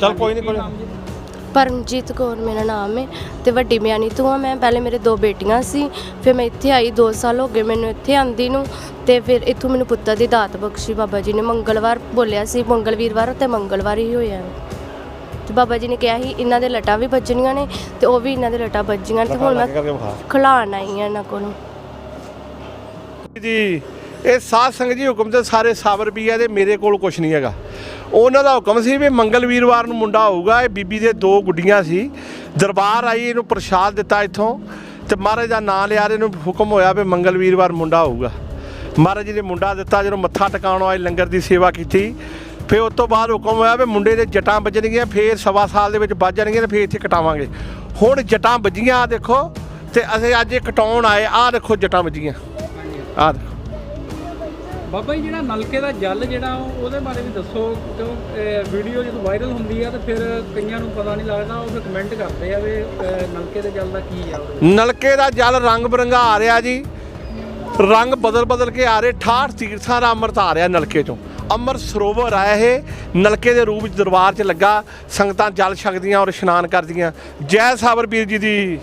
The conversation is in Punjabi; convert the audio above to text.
ਚੱਲ ਕੋਈ ਨਹੀਂ ਕੋਈ ਨੀ। ਪਰਮਜੀਤ ਕੌਰ ਮੇਰਾ ਨਾਮ ਹੈ ਤੇ ਵੱਡੀ ਮਿਆਣੀ ਤੋਂ ਆ। ਮੈਂ ਪਹਿਲੇ ਮੇਰੇ ਦੋ ਬੇਟੀਆਂ ਸੀ ਫਿਰ ਮੈਂ ਇੱਥੇ ਆਈ 2 ਸਾਲ ਹੋ ਗਏ ਮੈਨੂੰ ਇੱਥੇ ਆਂਦੀ ਨੂੰ ਤੇ ਫਿਰ ਇੱਥੋਂ ਮੈਨੂੰ ਪੁੱਤਰ ਦੀ ਦਾਤ ਬਖਸ਼ੀ ਬਾਬਾ ਜੀ ਨੇ। ਮੰਗਲਵਾਰ ਬੋਲਿਆ ਸੀ ਮੰਗਲ ਵੀਰਵਾਰ ਤੇ ਮੰਗਲਵਾਰ ਹੀ ਹੋਇਆ ਤੇ ਬਾਬਾ ਜੀ ਨੇ ਕਿਹਾ ਸੀ ਇਹਨਾਂ ਦੇ ਲਟਾਂ ਵੀ ਵੱਜਣੀਆਂ ਨੇ ਤੇ ਉਹ ਵੀ ਇਹਨਾਂ ਦੇ ਲਟਾਂ ਵੱਜੀਆਂ ਤੇ ਹੁਣ ਮੈਂ ਕਰਕੇ ਵਿਖਾ। ਖਿਲਾਣ ਆਈ ਹਾਂ ਇਹਨਾਂ ਕੋਲੋਂ। ਜੀ ਇਹ ਸਾਧ ਸੰਗਤ ਜੀ ਹੁਕਮ ਤੇ ਸਾਰੇ ਸਾਬਰ ਵੀ ਆ ਤੇ ਮੇਰੇ ਕੋਲ ਕੁਝ ਨਹੀਂ ਹੈਗਾ। ਉਹਨਾਂ ਦਾ ਹੁਕਮ ਸੀ ਵੀ ਮੰਗਲ ਵੀਰਵਾਰ ਨੂੰ ਮੁੰਡਾ ਹੋਊਗਾ ਇਹ ਬੀਬੀ ਦੇ ਦੋ ਗੁੱਡੀਆਂ ਸੀ। ਦਰਬਾਰ ਆਈ, ਇਹਨੂੰ ਪ੍ਰਸ਼ਾਦ ਦਿੱਤਾ ਇੱਥੋਂ ਤੇ ਮਹਾਰਾਜ ਦਾ ਨਾਂ ਲਿਆ ਇਹਨੂੰ ਹੁਕਮ ਹੋਇਆ ਵੀ ਮੰਗਲ ਵੀਰਵਾਰ ਮੁੰਡਾ ਹੋਊਗਾ ਮਹਾਰਾਜ ਜੀ ਨੇ ਮੁੰਡਾ ਦਿੱਤਾ, ਜਦੋਂ ਮੱਥਾ ਟਿਕਾਉਣ ਆਏ, ਲੰਗਰ ਦੀ ਸੇਵਾ ਕੀਤੀ। ਫਿਰ ਉਸ ਤੋਂ ਬਾਅਦ ਹੁਕਮ ਹੋਇਆ ਵੀ ਮੁੰਡੇ ਦੇ ਜਟਾਂ ਵੱਜਣਗੀਆਂ, ਫੇਰ ਸਵਾ ਸਾਲ ਦੇ ਵਿੱਚ ਵੱਜ ਜਾਣਗੀਆਂ ਤੇ ਫੇਰ ਇੱਥੇ ਕਟਾਵਾਂਗੇ। ਹੁਣ ਜਟਾਂ ਵੱਜੀਆਂ, ਆਹ ਦੇਖੋ, ਤੇ ਅਸੀਂ ਅੱਜ ਇਹ ਕਟਾਉਣ ਆਏ, ਆਹ ਦੇਖੋ ਜਟਾਂ ਵੱਜੀਆਂ। ਆਹ ਦੇਖੋ। ਬਾਬਾ ਜੀ ਜਿਹੜਾ ਨਲਕੇ ਦਾ ਜਲ ਜਿਹੜਾ ਉਹ- ਉਹਦੇ ਬਾਰੇ ਵੀ ਦੱਸੋ ਕਿਉਂ ਵੀਡੀਓ ਜਦੋਂ ਵਾਇਰਲ ਹੁੰਦੀ ਆ ਤੇ ਫਿਰ ਕਈਆਂ ਨੂੰ ਪਤਾ ਨਹੀਂ ਲੱਗਦਾ ਉਹ ਫਿਰ ਕਮੈਂਟ ਕਰਦੇ ਆ ਵੀ ਅਹ, ਨਲਕੇ ਦੇ ਜਲ ਦਾ ਕੀ ਆ ਉਹਦੇ ਨਲਕੇ ਦਾ ਜਲ ਰੰਗ ਬਰੰਗਾ ਆ ਰਿਹਾ ਜੀ। ਰੰਗ ਬਦਲ ਬਦਲ ਕੇ ਆ ਰਹੇ 68 ਤੀਰਥਾਂ ਦਾ ਅੰਮ੍ਰਿਤ ਆ ਰਿਹਾ ਨਲਕੇ ਚੋਂ। ਅੰਮ੍ਰਿਤ ਸਰੋਵਰ ਆ ਇਹ ਨਲਕੇ ਦੇ ਰੂਪ ਵਿੱਚ ਦਰਬਾਰ 'ਚ ਲੱਗਾ ਸੰਗਤਾਂ ਜਲ ਛਕਦੀਆਂ ਔਰ ਇਸ਼ਨਾਨ ਕਰਦੀਆਂ। ਜੈ ਸਾਬਰ ਵੀਰ ਜੀ ਦੀ